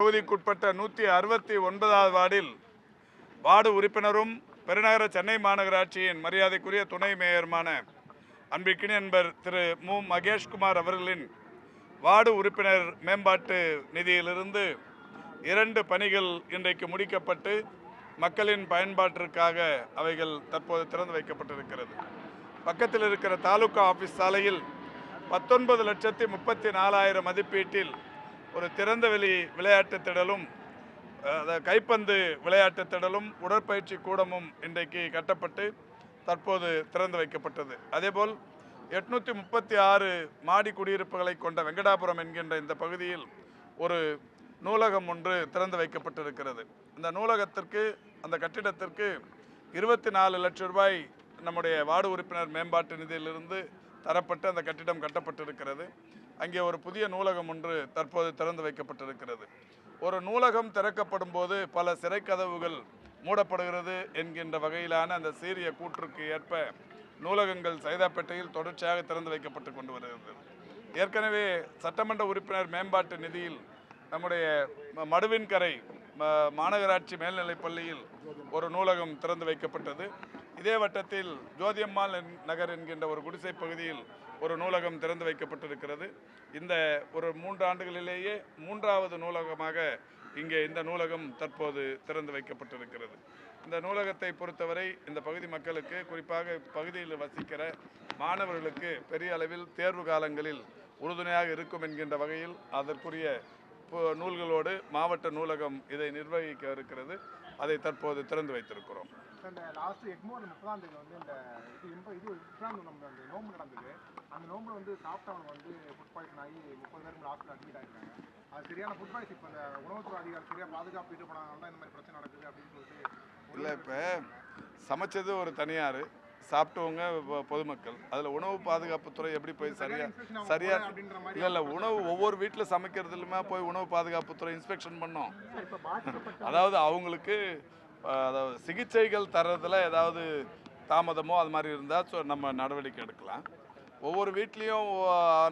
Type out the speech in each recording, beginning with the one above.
தொகுதிக்குட்பட்ட நூற்றி அறுபத்தி ஒன்பதாவது வார்டில் வார்டு உறுப்பினரும் பெருநகர சென்னை மாநகராட்சியின் மரியாதைக்குரிய துணை மேயருமான அன்பிற்கினி என்பர் திரு மு. மகேஷ்குமார் அவர்களின் வார்டு உறுப்பினர் மேம்பாட்டு நிதியிலிருந்து இரண்டு பணிகள் இன்றைக்கு முடிக்கப்பட்டு மக்களின் பயன்பாட்டிற்காக அவைகள் தற்போது திறந்து வைக்கப்பட்டிருக்கிறது. பக்கத்தில் இருக்கிற தாலுகா ஆஃபீஸ் சாலையில் பத்தொன்பது லட்சத்தி முப்பத்தி நாலாயிரம் மதிப்பீட்டில் ஒரு திறந்தவெளி விளையாட்டுத் திடலும் கைப்பந்து விளையாட்டுத் திடலும் உடற்பயிற்சி கூடமும் இன்றைக்கு கட்டப்பட்டு தற்போது திறந்து வைக்கப்பட்டது. அதேபோல் எட்நூற்றி முப்பத்தி ஆறு மாடி குடியிருப்புகளை கொண்ட வெங்கடாபுரம் என்கின்ற இந்த பகுதியில் ஒரு நூலகம் ஒன்று திறந்து வைக்கப்பட்டிருக்கிறது. இந்த நூலகத்திற்கு அந்த கட்டிடத்திற்கு இருபத்தி நாலு லட்சம் ரூபாய் நம்முடைய வார்டு உறுப்பினர் மேம்பாட்டு நிதியிலிருந்து தரப்பட்டு அந்த கட்டிடம் கட்டப்பட்டிருக்கிறது. அங்கே ஒரு புதிய நூலகம் ஒன்று தற்போது திறந்து வைக்கப்பட்டிருக்கிறது. ஒரு நூலகம் திறக்கப்படும் போது பல சிறைக்கதவுகள் மூடப்படுகிறது என்கின்ற வகையிலான அந்த சீரிய கூற்றுக்கு ஏற்ப நூலகங்கள் சைதாப்பேட்டையில் தொடர்ச்சியாக திறந்து வைக்கப்பட்டு கொண்டு வருகிறது. ஏற்கனவே சட்டமன்ற உறுப்பினர் மேம்பாட்டு நிதியில் நம்முடைய மடுவின்கரை மாநகராட்சி மேல்நிலைப் பள்ளியில் ஒரு நூலகம் திறந்து வைக்கப்பட்டது. இதே வட்டத்தில் ஜோதியம்மாள் என்- நகர் என்கின்ற ஒரு குடிசை பகுதியில் ஒரு நூலகம் திறந்து வைக்கப்பட்டிருக்கிறது. இந்த ஒரு மூன்று ஆண்டுகளிலேயே மூன்றாவது நூலகமாக இங்கே இந்த நூலகம் தற்போது திறந்து வைக்கப்பட்டிருக்கிறது. இந்த நூலகத்தை பொறுத்தவரை இந்த பகுதி மக்களுக்கு குறிப்பாக பகுதியில் வசிக்கிற மாணவர்களுக்கு பெரிய அளவில் தேர்வு காலங்களில் உறுதுணையாக இருக்கும் என்கின்ற வகையில் அதற்குரிய நூல்களோடு மாவட்ட நூலகம் இதை நிர்வகிக்க இருக்கிறது. அதை தற்போது திறந்து வைத்திருக்கிறோம். இந்த லாஸ்ட் எக்மோர் முப்பதாம் தேதி வந்து இந்த இது எண்பது இது முப்பதாம் நம்ம அந்த நோம்பு நடந்தது. அந்த நோம்புல வந்து சாப்பிட்டவங்க வந்து ஃபுட் பாய்சன் ஆகி முப்பது பேருக்கு ஹாஸ்பிட்டல் அட்மிட் ஆகிருக்காங்க அது சரியான ஃபுட் பாய்ஸ் இப்போ இந்த உணவுத்துறை அதிகாரி சரியாக பாதுகாப்பு ஈடுபடாதனால தான் இந்த மாதிரி பிரச்சனை நடக்குது அப்படின்னு சொல்லிட்டு இல்லை இப்போ சமைச்சது ஒரு தனியார் சாப்பிட்டவங்க பொதுமக்கள். அதில் உணவு பாதுகாப்புத்துறை எப்படி போய் சரியா சரியா அப்படின்ற மாதிரி இல்லை இல்லை உணவு ஒவ்வொரு வீட்டில் சமைக்கிறதுலையுமே போய் உணவு பாதுகாப்புத்துறை இன்ஸ்பெக்ஷன் பண்ணோம். அதாவது அவங்களுக்கு அதாவது சிகிச்சைகள் தர்றதுல ஏதாவது தாமதமோ அது மாதிரி இருந்தால் ஸோ நம்ம நடவடிக்கை எடுக்கலாம். ஒவ்வொரு வீட்லேயும்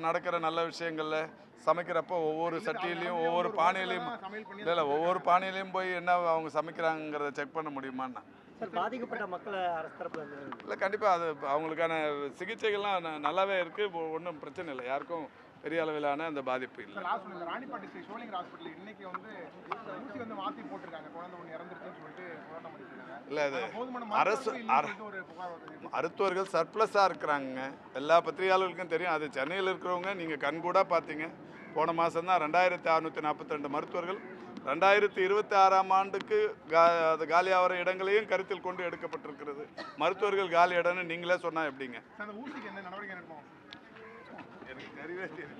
நடக்கிற நல்ல விஷயங்கள்ல சமைக்கிறப்போ ஒவ்வொரு சட்டியிலையும் ஒவ்வொரு பானையிலையும் இல்லை இல்லை ஒவ்வொரு பானையிலையும் போய் என்ன அவங்க சமைக்கிறாங்கிறத செக் பண்ண முடியுமான்னா? சார் பாதிக்கப்பட்ட மக்களை அரசு தரப்புல இருந்து இல்லை கண்டிப்பாக அது அவங்களுக்கான சிகிச்சைகள்லாம் ந- நல்லாவே இருக்குது ஒன்றும் பிரச்சனை இல்லை. யாருக்கும் பெரிய அளவிலான அந்த பாதிப்பு இல்லை. ராணிப்பாட்டி சோழிங்கர் ஹாஸ்பிட்டல் இன்னைக்கு வந்து ஊசி வந்து மாற்றி போட்டிருக்காங்க. குழந்தை ஒன்று இறந்துருச்சுன்னு சொல்லிட்டு இல்லை அது அரசு மருத்துவர்கள் சர்ப்ளஸாக இருக்கிறாங்க எல்லா பத்திரிகையாளர்களுக்கும் தெரியும். அது சென்னையில் இருக்கிறவங்க நீங்கள் கண்கூடாக பார்த்தீங்க. போன மாதம் தான் ரெண்டாயிரத்தி அறநூற்றி நாற்பத்தி ரெண்டு மருத்துவர்கள் ரெண்டாயிரத்தி இருபத்தி ஆறாம் ஆண்டுக்கு கா அது காலியாகிற இடங்களையும் கருத்தில் கொண்டு எடுக்கப்பட்டிருக்கிறது. மருத்துவர்கள் காலி இடம்னு நீங்களே சொன்னால் எப்படிங்க? Gracias.